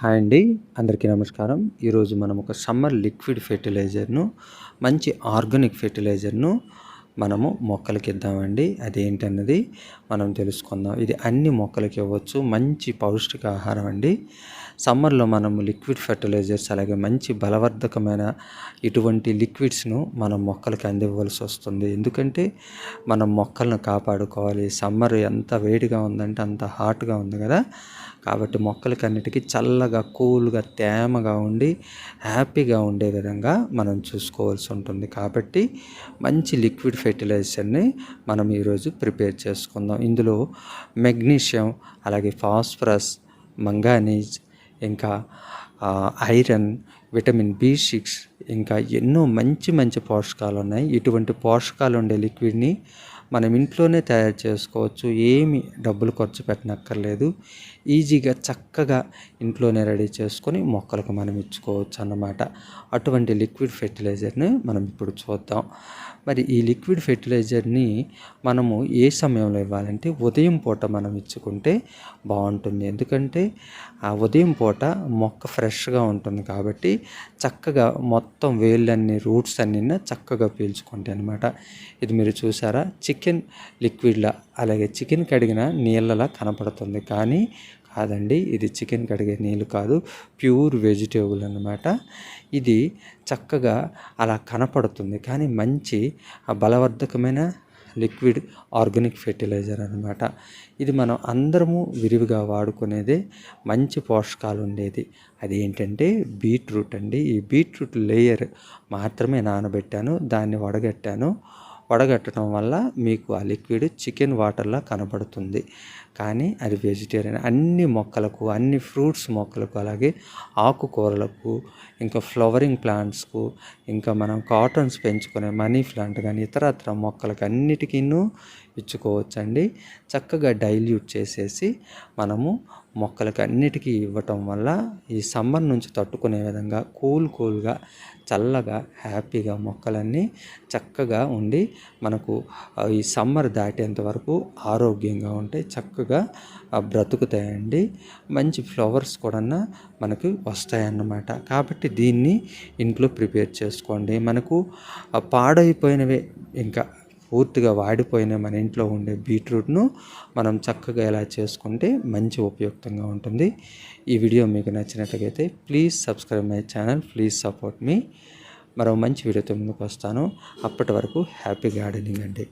Hi అండి అందరికీ నమస్కారం. ఈరోజు మనం ఒక సమ్మర్ లిక్విడ్ ఫెర్టిలైజర్ను మంచి ఆర్గానిక్ ఫెర్టిలైజర్ను మనము మొక్కలకి ఇద్దామండి. అదేంటన్నది మనం తెలుసుకుందాం. ఇది అన్ని మొక్కలకి ఇవ్వచ్చు మంచి పౌష్టిక ఆహారం అండి. సమ్మర్లో మనము లిక్విడ్ ఫెర్టిలైజర్స్ అలాగే మంచి బలవర్ధకమైన ఇటువంటి లిక్విడ్స్ను మనం మొక్కలకి అందివ్వవలసి వస్తుంది. ఎందుకంటే మనం మొక్కలను కాపాడుకోవాలి. సమ్మర్ ఎంత వేడిగా ఉందంటే అంత హాట్గా ఉంది కదా. కాబట్టి మొక్కలకి అన్నిటికీ చల్లగా కూల్గా తేమగా ఉండి హ్యాపీగా ఉండే విధంగా మనం చూసుకోవాల్సి ఉంటుంది. కాబట్టి మంచి లిక్విడ్ ఫెర్టిలైజర్ని మనం ఈరోజు ప్రిపేర్ చేసుకుందాం. ఇందులో మెగ్నీషియం అలాగే ఫాస్ఫరస్ మంగానీజ్ ఇంకా ఐరన్ విటమిన్ బి సిక్స్ ఇంకా ఎన్నో మంచి మంచి పోషకాలు ఉన్నాయి. ఇటువంటి పోషకాలు ఉండే లిక్విడ్ని మనం ఇంట్లోనే తయారు చేసుకోవచ్చు ఏమి డబ్బులు ఖర్చు పెట్టనక్కర్లేదు. ఈజీగా చక్కగా ఇంట్లోనే రెడీ చేసుకొని మొక్కలకు మనం ఇచ్చుకోవచ్చు అన్నమాట. అటువంటి లిక్విడ్ ఫెర్టిలైజర్ని మనం ఇప్పుడు చూద్దాం. మరి ఈ లిక్విడ్ ఫెర్టిలైజర్ని మనము ఏ సమయంలో ఇవ్వాలంటే ఉదయం పూట మనం ఇచ్చుకుంటే బాగుంటుంది. ఎందుకంటే ఆ ఉదయం పూట మొక్క ఫ్రెష్గా ఉంటుంది కాబట్టి చక్కగా మొత్తం వేళ్ళన్ని రూట్స్ అన్నీ చక్కగా పీల్చుకుంటాయి అనమాట ఇది మీరు చూసారా? చిక్ చికెన్ లిక్విడ్లా అలాగే చికెన్ కడిగిన నీళ్ళలా కనపడుతుంది. కానీ కాదండి ఇది చికెన్ కడిగే నీళ్ళు కాదు ప్యూర్ వెజిటేబుల్ అనమాట ఇది చక్కగా అలా కనపడుతుంది. కానీ మంచి బలవర్ధకమైన లిక్విడ్ ఆర్గానిక్ ఫెర్టిలైజర్ అనమాట ఇది మనం అందరము విరివిగా వాడుకునేదే మంచి పోషకాలు ఉండేది. అది ఏంటంటే బీట్రూట్ అండి. ఈ బీట్రూట్ లేయర్ మాత్రమే నానబెట్టాను దాన్ని వడగట్టాను. వడగట్టడం వల్ల మీకు ఆ లిక్విడ్ చికెన్ వాటర్లా కనబడుతుంది. కానీ అది వెజిటేరియన్. అన్ని మొక్కలకు అన్ని ఫ్రూట్స్ మొక్కలకు అలాగే ఆకుకూరలకు ఇంకా ఫ్లవరింగ్ ప్లాంట్స్కు ఇంకా మనం కాటన్స్ పెంచుకునే మనీ ప్లాంట్ కానీ ఇతరత్ర మొక్కలకు అన్నిటికీ ఇచ్చుకోవచ్చండి చక్కగా డైల్యూట్ చేసేసి మనము మొక్కలకి అన్నిటికీ ఇవ్వటం వల్ల ఈ సమ్మర్ నుంచి తట్టుకునే విధంగా కూల్ కూల్గా చల్లగా హ్యాపీగా మొక్కలన్నీ చక్కగా ఉండి మనకు ఈ సమ్మర్ దాటేంత వరకు ఆరోగ్యంగా ఉంటే చక్కగా బ్రతుకుతాయండి. మంచి ఫ్లవర్స్ కూడా మనకు వస్తాయన్నమాట. కాబట్టి దీన్ని ఇంట్లో ప్రిపేర్ చేసుకోండి. మనకు పాడైపోయినవే ఇంకా పూర్తిగా వాడిపోయిన మన ఇంట్లో ఉండే బీట్రూట్ను మనం చక్కగా ఎలా చేసుకుంటే మంచి ఉపయుక్తంగా ఉంటుంది. ఈ వీడియో మీకు నచ్చినట్లయితే please subscribe my channel please support me. మరో మంచి వీడియోతో ముందుకు వస్తాను. అప్పటి వరకు హ్యాపీ గార్డెనింగ్ అండి.